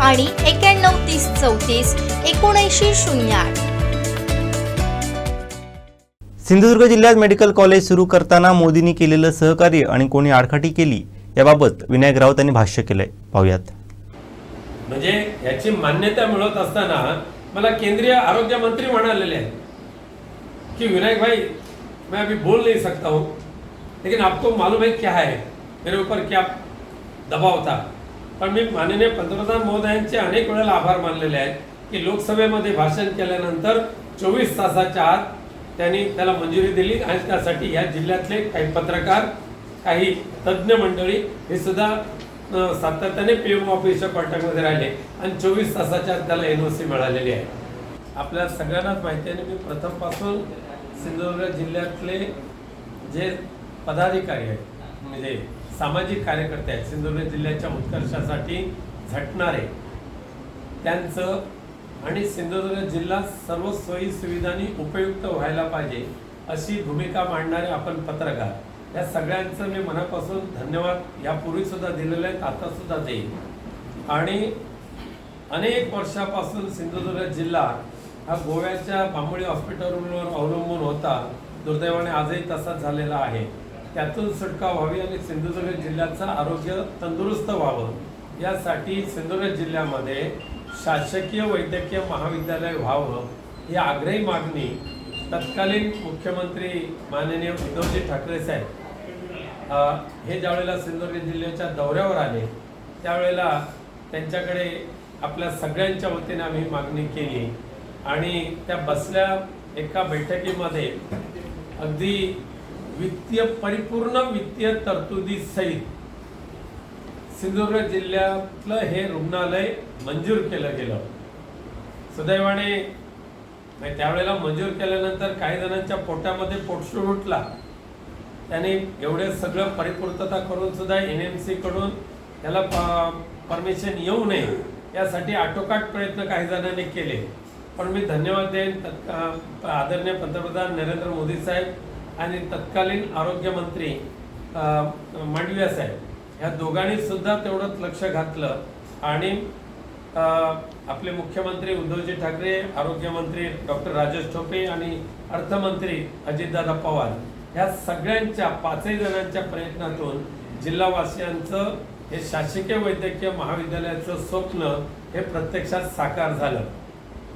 आणि एक्याण्णव तीस चौतीस एकोणऐंशी शून्य आठ. सिंधुदुर्ग जिल्ह्यात मेडिकल कॉलेज सुरू करताना मोदींनी केलेलं सहकार्य आणि कोणी आडकाठी केली याबाबत विनायक राऊत यांनी भाष्य केलंय. पाहूयात. म्हणजे याची मान्यता मिळत असताना मला केंद्रीय आरोग्य मंत्री म्हणालेले आहेत कि विनायक भाई मैं अभी बोल नहीं सकता हूँ लेकिन आपको मालूम है क्या है? मेरे ऊपर क्या दबाव था? पण मी माननीय पंतप्रधान महोदयांचे अनेक वेळेला आभार मानलेले आहेत की लोकसभेमध्ये भाषण केल्यानंतर चोवीस तासाच्या आत त्यांनी त्याला मंजुरी दिली आणि त्यासाठी या जिल्ह्यातले काही पत्रकार काही तज्ज्ञ मंडळी हे सुद्धा सातत्याने पी एम ऑफिसच्या कॉन्टॅक्टमध्ये राहिले आणि चोवीस तासाच्या आत त्याला एन ओ सी मिळालेली आहे. आपल्या सगळ्यांनाच माहिती आहे मी प्रथमपासून सिंधुदुर्ग जिल्ह्यातले जे पदाधिकारी आहेत म्हणजे सामाजिक कार्यकर्ते आहेत. सिंधुदुर्ग जिल्ह्याच्या उत्कर्षासाठी झटणारे. त्यांचं आणि सिंधुदुर्ग जिल्हा सर्व सोयी सुविधांनी उपयुक्त व्हायला पाहिजे अशी भूमिका मांडणारे आपण पत्रकार. या सगळ्यांचं मी मनापासून धन्यवाद. यापूर्वीसुद्धा दिलेले आहेत आतासुद्धा देईन. आणि अनेक वर्षापासून सिंधुदुर्ग जिल्हा हा गोव्याच्या बांबोळी हॉस्पिटलवर अवलंबून होता. दुर्दैवाने आजही तसाच झालेला आहे. त्यातून सुटका व्हावी आणि सिंधुदुर्ग जिल्ह्याचं आरोग्य तंदुरुस्त व्हावं. यासाठी सिंधुदुर्ग जिल्ह्यामध्ये शासकीय वैद्यकीय महाविद्यालय व्हावं ही आग्रही मागणी तत्कालीन मुख्यमंत्री माननीय उद्धवजी ठाकरे साहेब. हे ज्यावेळेला सिंधुदुर्ग जिल्ह्याच्या दौऱ्यावर आले त्यावेळेला त्यांच्याकडे आपल्या सगळ्यांच्या वतीने आम्ही मागणी केली. आणि त्या बसल्या एका बैठकीमध्ये अगदी वित्तीय परिपूर्ण वित्तीय तरतुदी सहित सिंधुदुर्ग जिल्ह्यातलं हे रुग्णालय मंजूर केलं गेलं. सुदैवाने म्हणजे त्यावेळेला मंजूर केल्यानंतर काही जणांच्या पोटामध्ये पोटशूळ उठला. त्याने एवढे सगळं परिपूर्तता करून सुद्धा एन एम सी कडून त्याला परमिशन येऊ नये यासाठी आटोकाट प्रयत्न काही जणांनी केले. पण मी धन्यवाद देईन आदरणीय पंतप्रधान नरेंद्र मोदी साहेब. आणि तत्कालीन आरोग्यमंत्री अ, मांडविया साहेब ह्या दोघांनी सुद्धा तेवढंच लक्ष घातलं आणि आपले मुख्यमंत्री उद्धवजी ठाकरे आरोग्यमंत्री डॉक्टर राजेश टोपे आणि अर्थमंत्री अजितदादा पवार ह्या सगळ्यांच्या पाचही जणांच्या प्रयत्नातून जिल्हावासियांचं हे शासकीय वैद्यकीय महाविद्यालयाचं स्वप्न हे प्रत्यक्षात साकार झालं.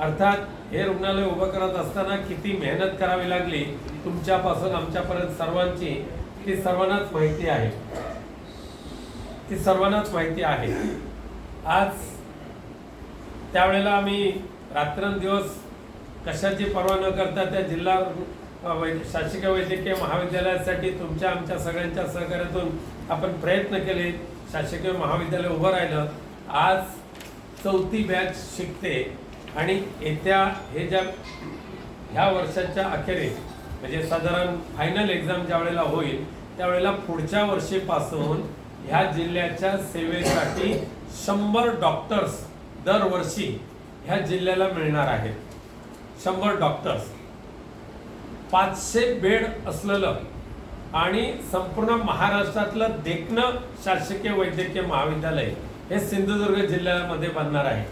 अर्थात हे रुग्णालय उभं करत असताना किती मेहनत करावी लागली तुमच्यापासून आमच्यापर्यंत सर्वांची ती सर्वांनाच माहिती आहे. ती सर्वांनाच माहिती आहे. आज त्यावेळेला आम्ही रात्रंदिवस कशाची पर्वा न करता त्या जिल्हा वै- शासकीय वैद्यकीय महाविद्यालयासाठी तुमच्या आमच्या सगळ्यांच्या सहकार्यातून आपण प्रयत्न केले. शासकीय महाविद्यालय उभं राहिलं. आज चौथी बॅच शिकते. आणि येत्या हे ज्या ह्या वर्षाच्या अखेरीस म्हणजे साधारण फायनल एक्झाम ज्या वेळेला होईल त्यावेळेला पुढच्या वर्षीपासून ह्या जिल्ह्याच्या सेवेसाठी शंभर डॉक्टर्स दरवर्षी ह्या जिल्ह्याला मिळणार आहेत. शंभर डॉक्टर्स पाचशे बेड असलेलं आणि संपूर्ण महाराष्ट्रातलं देखणं शासकीय वैद्यकीय महाविद्यालय हे सिंधुदुर्ग जिल्ह्यामध्ये बनणार आहे.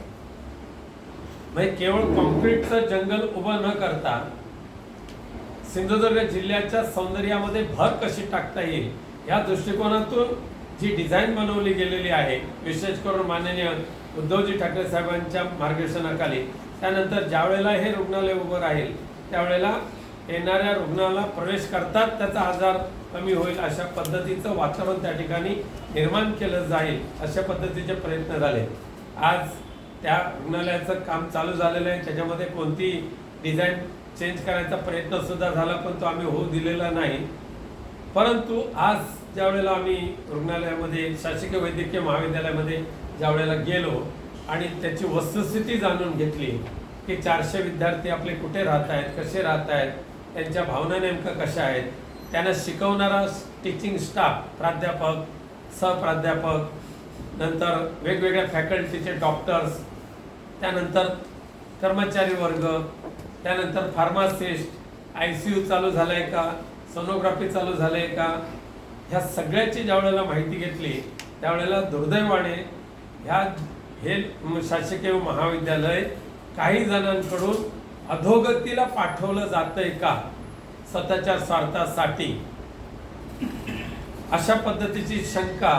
म्हणजे केवळ कॉन्क्रीटचं जंगल उभं न करता सिंधुदुर्ग जिल्ह्याच्या सौंदर्यामध्ये भर कशी टाकता येईल? या दृष्टिकोनातून जी डिझाईन बनवली गेलेली आहे विशेष करून माननीय उद्धवजी ठाकरे साहेबांच्या मार्गदर्शनाखाली त्यानंतर ज्यावेळेला हे रुग्णालय उभं राहील त्यावेळेला येणाऱ्या रुग्णाला प्रवेश करतात त्याचा आजार कमी होईल अशा पद्धतीचं वातावरण त्या ठिकाणी निर्माण केलं जाईल अशा पद्धतीचे प्रयत्न झाले. आज त्या रुग्णालयाचं काम चालू झालेलं आहे. त्याच्यामध्ये कोणती डिझाईन चेंज करायचा प्रयत्न सुद्धा झाला पण तो आम्ही होऊ दिलेला नाही. परंतु आज ज्या वेळेला आम्ही रुग्णालयामध्ये शासकीय वैद्यकीय महाविद्यालयामध्ये ज्या वेळेला गेलो आणि त्याची वस्तुस्थिती जाणून घेतली की चारशे विद्यार्थी आपले कुठे राहत आहेत कसे राहत आहेत त्यांच्या भावना नेमक्या कशा आहेत त्यांना शिकवणारा टीचिंग स्टाफ प्राध्यापक सहप्राध्यापक नंतर वेगवेगळ्या फॅकल्टीचे डॉक्टर्स त्यानंतर कर्मचारी वर्ग त्यानंतर फार्मासिस्ट आय सी यू चालू झालं आहे का सोनोग्राफी चालू झालं आहे का ह्या सगळ्याची ज्यावेळेला माहिती घेतली त्यावेळेला दुर्दैवाने ह्या हे शासकीय महाविद्यालय काही जणांकडून अधोगतीला पाठवलं जातंय का स्वतःच्या स्वार्थासाठी? अशा पद्धतीची शंका